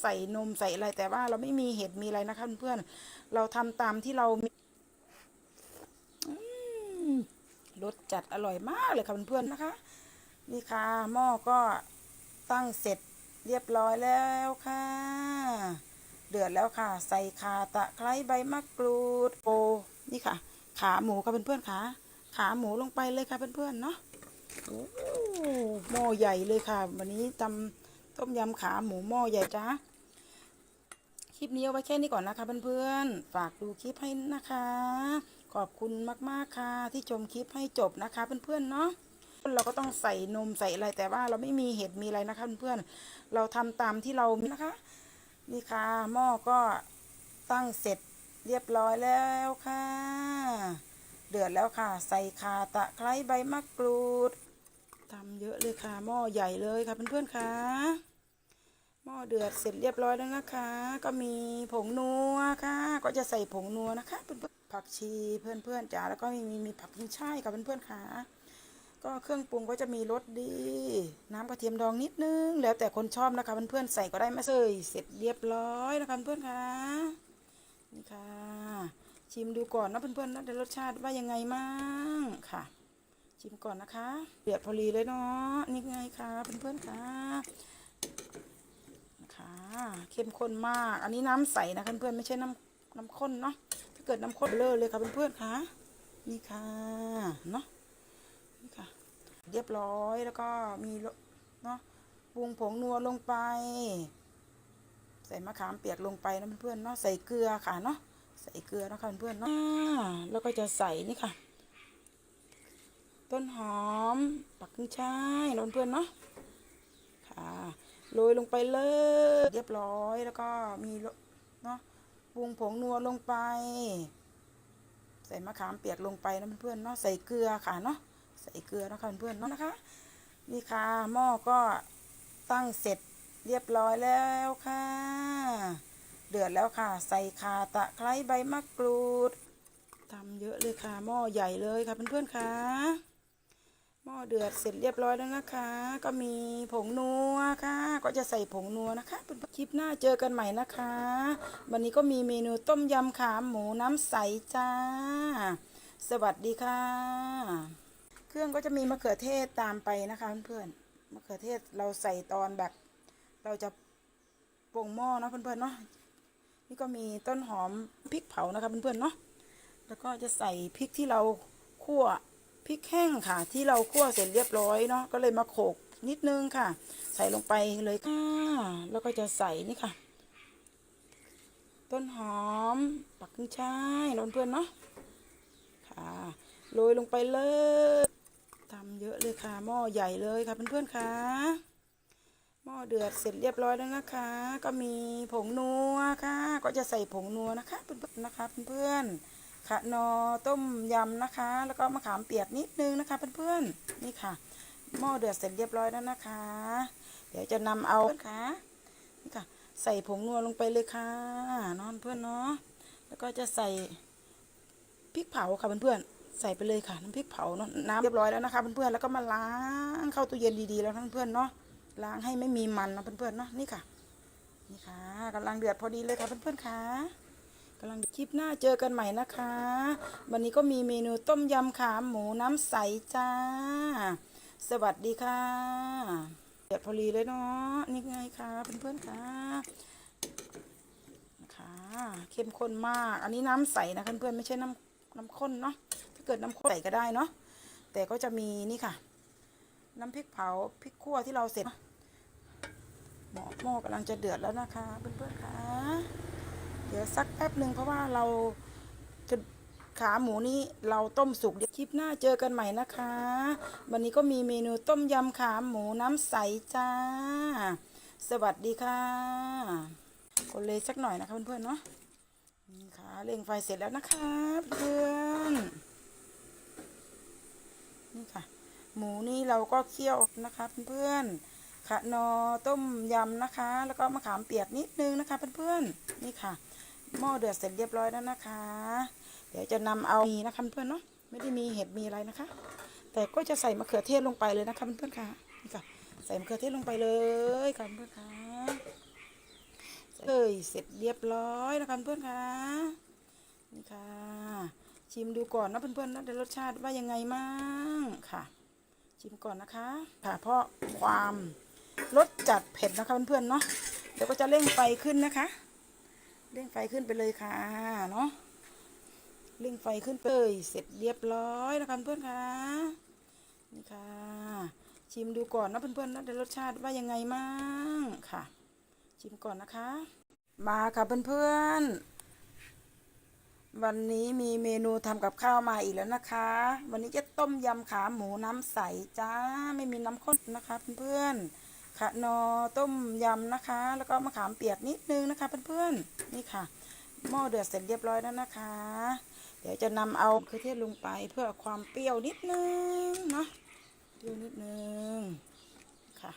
ใส่นมใส่อะไรแต่ว่าเราไม่มีเห็ดมีอะไรนะคะเพื่อนๆเราทำตามที่เรามีรสจัดอร่อยมากเลยค่ะเพื่อนๆนะคะ นี่ค่ะหม้อก็ตั้งเสร็จเรียบร้อยแล้วค่ะ เดือดแล้วค่ะ ใส่ขาตะไคร้ใบมะกรูดโอนี่ค่ะ ขาหมูค่ะเพื่อนๆค่ะขาหมูลงไปเลยค่ะเพื่อนๆเนาะโอ้หม้อใหญ่เลยค่ะ วันนี้ตำ ต้มยำขาหมูหม้อใหญ่จ้าคลิปนี้เอาไว้แค่นี้ก่อนนะคะเพื่อนๆ ฝากดูคลิปให้นะคะ ขอบคุณมากๆค่ะ ที่ชมคลิปให้จบนะคะเพื่อนๆเนาะเราก็ต้องใส่นมใส่อะไรแต่ว่าเราไม่มีเห็ดมีอะไรนะคะเพื่อนๆเราทำตามที่เรามีนะคะ นี่ค่ะหม้อก็ตั้งเสร็จเรียบร้อยแล้วค่ะ เดือดแล้วค่ะ ใส่ขาตะไคร้ใบมะกรูด ทำเยอะเลยค่ะ หม้อใหญ่เลยค่ะเพื่อนๆค่ะ หม้อเดือดเสร็จเรียบร้อยแล้วนะคะ ก็มีผงนัวค่ะ ก็จะใส่ผงนัวนะคะเพื่อนๆผักชีเพื่อนๆจ๋าแล้วก็มีมีผักขึ้นช่ายค่ะเพื่อนๆค่ะ ก็เครื่องปรุงก็จะมีรสดี น้ำกระเทียมดองนิดนึง แล้วแต่คนชอบนะคะเพื่อนๆใส่ก็ได้ไม่เสยเสร็จเรียบร้อยนะคะเพื่อนๆค่ะนี่ค่ะชิมดูก่อนนะเพื่อนๆนะได้รสชาติว่ายังไงมั่งค่ะ ชิมก่อนนะคะเดือดพอดีเลยเนาะนี่ไงค่ะเพื่อนๆค่ะนะคะเข้มข้นมาก อันนี้น้ำใสนะเพื่อนๆไม่ใช่น้ำน้ำข้นเนาะถ้าเกิดน้ำข้นเลอะเลยค่ะเพื่อนๆค่ะนี่ค่ะเนาะนี่ค่ะ เรียบร้อยแล้วก็มีเนาะปรุงผงนัวลงไป ใส่มะขามเปียกลงไปนะเพื่อนๆเนาะใส่เกลือค่ะเนาะใส่เกลือนะคะเพื่อนๆเนาะแล้วก็จะใส่นี่ค่ะ ต้นหอม ปักขึ้นช่ายนะเพื่อนเนาะค่ะโรยลงไปเลยเรียบร้อยแล้วก็มีเนาะปรุงผงนัวลงไป ใส่มะขามเปียกลงไปนะเพื่อนเนาะใส่เกลือค่ะเนาะใส่เกลือนะคะเพื่อนเนาะนะคะนี่ค่ะหม้อก็ตั้งเสร็จเรียบร้อยแล้วค่ะ เดือดแล้วค่ะ ใส่ขาตะไคร้ใบมะกรูดทำเยอะเลยค่ะหม้อใหญ่เลยค่ะเพื่อนๆค่ะ หม้อเดือดเสร็จเรียบร้อยแล้วนะคะ ก็มีผงนัวค่ะ ก็จะใส่ผงนัวนะคะคลิปหน้าเจอกันใหม่นะคะ วันนี้ก็มีเมนูต้มยำขาหมูน้ำใสจ้า สวัสดีค่ะ เครื่องก็จะมีมะเขือเทศตามไปนะคะเพื่อนๆมะเขือเทศเราใส่ตอนแบบ เราจะปรุงหม้อนะเพื่อนๆเนาะนี่ก็มีต้นหอมพริกเผานะคะเพื่อนๆเนาะแล้วก็จะใส่พริกที่เราคั่ว พริกแห้งค่ะ ที่เราคั่วเสร็จเรียบร้อยเนาะก็เลยมาโขกนิดนึงค่ะ ใส่ลงไปเลยค่ะแล้วก็จะใส่นี่ค่ะ ต้นหอมปักขึ้นช่ายนเพื่อนเนาะค่ะโรยลงไปเลยทำเยอะเลยค่ะ หม้อใหญ่เลยค่ะเพื่อนๆค่ะหม้อเดือดเสร็จเรียบร้อยแล้วนะคะ ก็มีผงนัวค่ะ ก็จะใส่ผงนัวนะคะเพื่อนๆนะคะเพื่อนๆ ค่ะนอต้มยำนะคะ แล้วก็มะขามเปียกนิดนึงนะคะเพื่อนๆนี่ค่ะหม้อเดือดเสร็จเรียบร้อยแล้วนะคะ เดี๋ยวจะนำเอาค่ะนี่ค่ะ ใส่ผงนัวลงไปเลยค่ะนอนเพื่อนเนาะแล้วก็จะใส่พริกเผาค่ะเพื่อนๆใส่ไปเลยค่ะน้ำพริกเผาเนาะน้ำเรียบร้อยแล้วนะคะเพื่อนๆแล้วก็มาล้างเข้าตู้เย็นดีๆแล้วเพื่อนๆเนาะล้างให้ไม่มีมันนะเพื่อนๆเนาะนี่ค่ะ นี่ค่ะกำลังเดือดพอดีเลยค่ะเพื่อนๆค่ะ กำลังคลิปหน้าเจอกันใหม่นะคะ วันนี้ก็มีเมนูต้มยำขาหมูน้ำใสจ้า สวัสดีค่ะเดือดพอดีเลยเนาะนี่ไงค่ะเพื่อนๆค่ะค่ะเข้มข้นมาก อันนี้น้ำใสนะเพื่อนๆไม่ใช่น้ำน้ำข้นเนาะถ้าเกิดน้ำข้นใสก็ได้เนาะแต่ก็จะมีนี่ค่ะ น้ำพริกเผาพริกขั่วที่เราเสร็จหม้อหม้อกำลังจะเดือดแล้วนะคะเพื่อนๆค่ะ เดี๋ยวสักแป๊บหนึ่งเพราะว่าเราจะขาหมูนี้เราต้มสุกเดี๋ยวคลิปหน้าเจอกันใหม่นะคะ วันนี้ก็มีเมนูต้มยำขาหมูน้ำใสจ้า สวัสดีค่ะกดเลยสักหน่อยนะคะเพื่อนๆเนาะนี่ค่ะเร่งไฟเสร็จแล้วนะคะเพื่อนนี่ค่ะ หมูนี่เราก็เคี่ยวนะคะเพื่อนๆ ค่ะนอต้มยำนะคะ แล้วก็มะขามเปียกนิดนึงนะคะเพื่อนๆนี่ค่ะหม้อเดือดเสร็จเรียบร้อยแล้วนะคะ เดี๋ยวจะนำเอามีนะคะเพื่อนเนาะไม่ได้มีเห็ดมีอะไรนะคะ แต่ก็จะใส่มะเขือเทศลงไปเลยนะคะเพื่อนๆค่ะนี่ค่ะ ใส่มะเขือเทศลงไปเลยค่ะเพื่อนๆค่ะเอยเสร็จเรียบร้อยแล้วค่ะเพื่อนๆค่ะนี่ค่ะ ชิมดูก่อนนะเพื่อนๆนะได้รสชาติว่ายังไงมั่งค่ะชิมก่อนนะคะค่ะเพราะความ รสจัดเผ็ดนะคะเพื่อนๆเนาะเดี๋ยวก็จะเร่งไฟขึ้นนะคะ เร่งไฟขึ้นไปเลยค่ะเนาะเร่งไฟขึ้นไปเลยเสร็จเรียบร้อยแล้วค่ะเพื่อนค่ะนี่ค่ะ ชิมดูก่อนนะเพื่อนๆนะได้รสชาติว่ายังไงมั่งค่ะ ชิมก่อนนะคะ มาค่ะเพื่อนๆวันนี้มีเมนูทำกับข้าวมาอีกแล้วนะคะ วันนี้จะต้มยำขาหมูน้ำใสจ้า ไม่มีน้ำข้นนะคะเพื่อนๆ ขะนอต้มยำนะคะ แล้วก็มะขามเปียกนิดนึงนะคะเพื่อนๆนี่ค่ะหม้อเดือดเสร็จเรียบร้อยแล้วนะคะ เดี๋ยวจะนำเอาเครื่องเทศลงไปเพื่อความเปรี้ยวนิดนึงเนาะเปรี้ยวนิดนึงค่ะ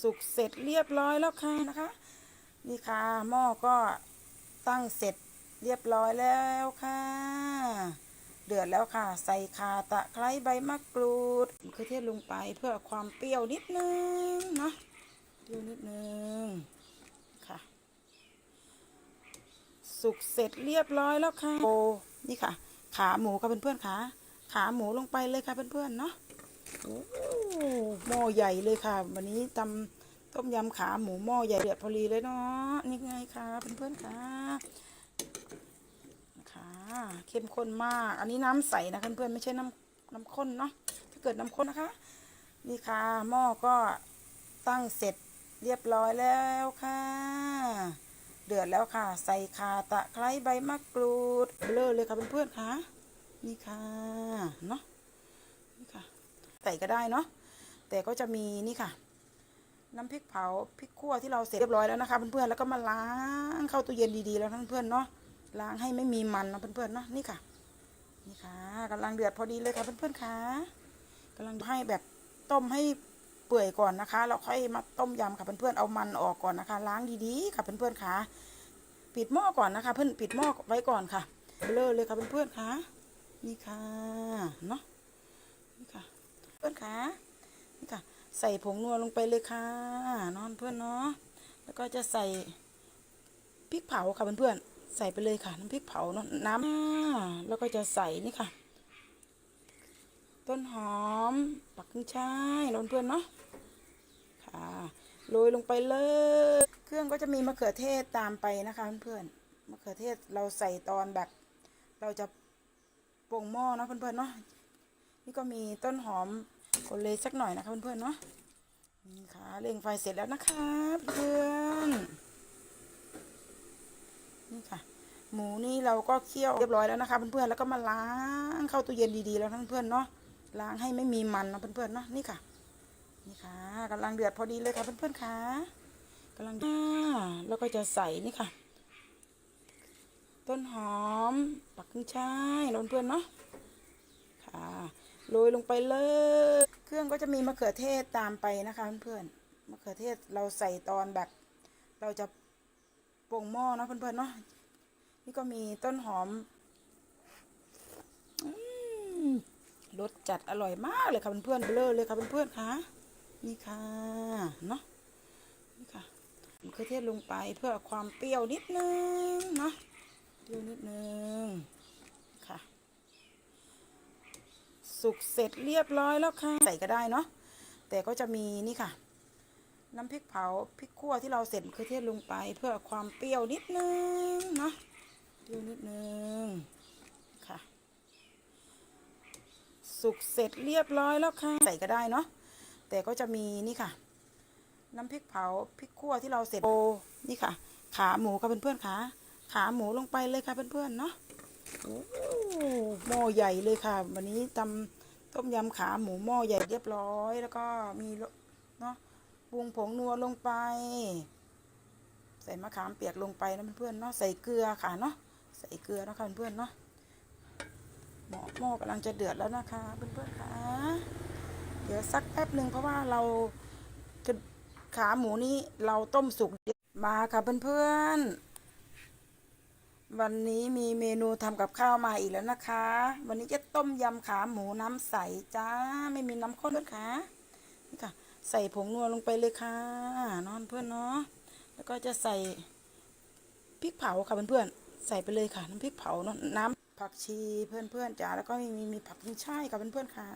สุกเสร็จเรียบร้อยแล้วค่ะนะคะ นี่ค่ะหม้อก็ตั้งเสร็จเรียบร้อยแล้วค่ะ เดือดแล้วค่ะ ใส่ข่าตะไคร้ใบมะกรูดมะเขือเทศลงไปเพื่อความเปรี้ยวนิดนึงเนาะเปรี้ยวนิดนึงค่ะ สุกเสร็จเรียบร้อยแล้วค่ะโอ้นี่ค่ะ ขาหมูค่ะเพื่อนๆค่ะขาหมูลงไปเลยค่ะเพื่อนๆเนาะโอ้หม้อใหญ่เลยค่ะ วันนี้ทำต้มยำขาหมูหม้อใหญ่เดือดพอดีเลยเนาะนี่ไงค่ะเพื่อนๆค่ะค่ะ เข้มข้นมาก อันนี้น้ำใสนะเพื่อนๆไม่ใช่น้ำน้ำข้นเนาะถ้าเกิดน้ำข้นนะคะ นี่ค่ะหม้อก็ตั้งเสร็จเรียบร้อยแล้วค่ะ เดือดแล้วค่ะ ใส่ขาตะไคร้ใบมะกรูดเบลอเลยค่ะเพื่อนๆค่ะนี่ค่ะเนาะนี่ค่ะใส่ก็ได้เนาะแต่ก็จะมีนี่ค่ะ น้ำพริกเผาพริกขั่วที่เราเสร็จเรียบร้อยแล้วนะคะเพื่อนๆแล้วก็มาล้างเข้าตู้เย็นดีๆแล้วเพื่อนๆเนาะ ล้างให้ไม่มีมันนะเพื่อนๆเนาะนี่ค่ะ นี่ค่ะกำลังเดือดพอดีเลยค่ะเพื่อนๆค่ะกำลังให้แบบต้มให้เปื่อยก่อนนะคะแล้วค่อยมาต้มยำค่ะเพื่อนๆเอามันออกก่อนนะคะ ล้างดีๆค่ะเพื่อนๆค่ะ ปิดหม้อก่อนนะคะ เพื่อนปิดหม้อไว้ก่อนค่ะเบลอเลยค่ะเพื่อนๆค่ะ นี่ค่ะเนาะนี่ค่ะ เพื่อนค่ะนี่ค่ะ ใส่ผงนัวลงไปเลยค่ะนอนเพื่อนเนาะแล้วก็จะใส่พริกเผาค่ะเพื่อนๆ ใส่ไปเลยค่ะ น้ำพริกเผาเนาะน้ำแล้วก็จะใส่นี่ค่ะ ต้นหอม ปักขึ้นช่ายเพื่อนเนาะค่ะโรยลงไปเลย เครื่องก็จะมีมะเขือเทศตามไปนะคะเพื่อนๆมะเขือเทศเราใส่ตอนแบบ เราจะปรุงหม้อเนาะเพื่อนๆเนาะนี่ก็มีต้นหอมคนเลยสักหน่อยนะคะเพื่อนๆเนาะนี่ค่ะเร่งไฟเสร็จแล้วนะคะเพื่อน นี่ค่ะ หมูนี่เราก็เคี่ยวเรียบร้อยแล้วนะคะเพื่อนๆแล้วก็มาล้างเข้าตู้เย็นดีๆแล้วเพื่อนๆเนาะล้างให้ไม่มีมันนะเพื่อนๆเนาะนี่ค่ะ นี่ค่ะกำลังเดือดพอดีเลยค่ะเพื่อนๆค่ะกำลังอ่าแล้วก็จะใส่นี่ค่ะ ต้นหอมปักขึ้นช่ายเพื่อนๆเนาะค่ะโรยลงไปเลย เครื่องก็จะมีมะเขือเทศตามไปนะคะเพื่อนๆมะเขือเทศเราใส่ตอนแบบ เราจะ ปรุงหม้อเนาะเพื่อนๆเนาะนี่ก็มีต้นหอมอืมรสจัดอร่อยมากเลยค่ะเพื่อนๆเบลอเลยค่ะเพื่อนๆค่ะนี่ค่ะเนาะนี่ค่ะมะเขือเทศลงไปเพื่อความเปรี้ยวนิดนึงเนาะเปรี้ยวนิดนึงค่ะสุกเสร็จเรียบร้อยแล้วค่ะใส่ก็ได้เนาะแต่ก็จะมีนี่ค่ะ น้ำพริกเผาพริกขั่วที่เราเสร็จมะเขือเทศลงไป เพื่อความเปรี้ยวนิดนึงเนาะเปรี้ยวนิดนึงค่ะสุกเสร็จเรียบร้อยแล้วค่ะใส่ก็ได้เนาะแต่ก็จะมีนี่ค่ะ น้ำพริกเผาพริกขั่วที่เราเสร็จโอนี่ค่ะ ขาหมูค่ะเพื่อนๆขาขาหมูลงไปเลยค่ะเพื่อนๆเนาะโอ้หม้อใหญ่เลยค่ะ วันนี้ทำต้มยำขาหมูหม้อใหญ่เรียบร้อย แล้วก็มีเนาะ ปรุงผงนัวลงไป ใส่มะขามเปียกลงไปนะเพื่อนๆเนาะใส่เกลือค่ะเนาะใส่เกลือนะคะเพื่อนๆเนาะหม้อหม้อกำลังจะเดือดแล้วนะคะเพื่อนๆค่ะเดี๋ยวสักแป๊บหนึ่งเพราะว่าเราจะขาหมูนี้เราต้มสุกมาค่ะเพื่อนๆ วันนี้มีเมนูทำกับข้าวมาอีกแล้วนะคะ วันนี้จะต้มยำขาหมูน้ำใสจ้าไม่มีน้ำข้นด้วยค่ะนี่ค่ะ ใส่ผงนัวลงไปเลยค่ะนอนเพื่อนเนาะแล้วก็จะใส่พริกเผาค่ะเพื่อนๆใส่ไปเลยค่ะน้ำพริกเผาน้ำผักชีเพื่อนๆจ้าแล้วก็มีมีผักกุ้งช่ายค่ะเพื่อนๆค่ะ